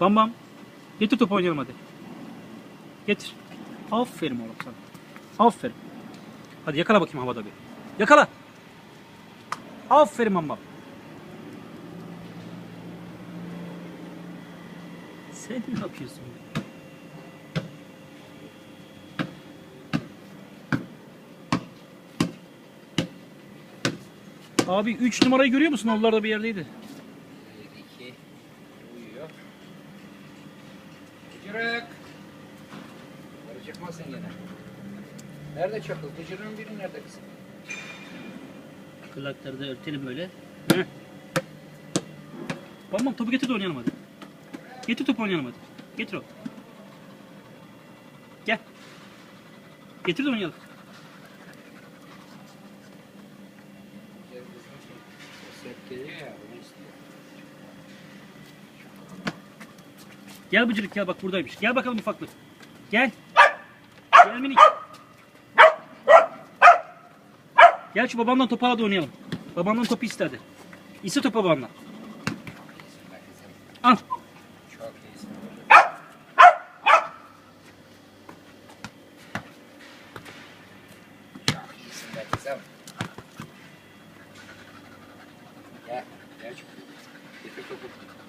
Bam bam. Getir topu oynayalım hadi. Getir. Aferin oğlum sana. Aferin. Hadi yakala bakayım havada bir. Yakala. Aferin bam bam. Sen ne yapıyorsun? Abi 3 numarayı görüyor musun? Oralarda bir yerdeydi. Bıcırık. Yukarı çıkmasın yine. Nerede çakıl? Bıcırığın biri nerede kızım? Kulakları da örtelim böyle. Heh. Tamam topu getir de oynayalım hadi. Getir topu oynayalım hadi. Getir o. Gel. Getir de oynayalım. Gel kızım. Geliyor ya. Bunu istiyor. Gel bıcırık gel bak buradaymış. Gel bakalım ufaklık. Gel. Gel minik. Gel şu babandan topu al da oynayalım. Babandan topu istedi. İste topu babandan. Al. Yeah, yeah, you. If you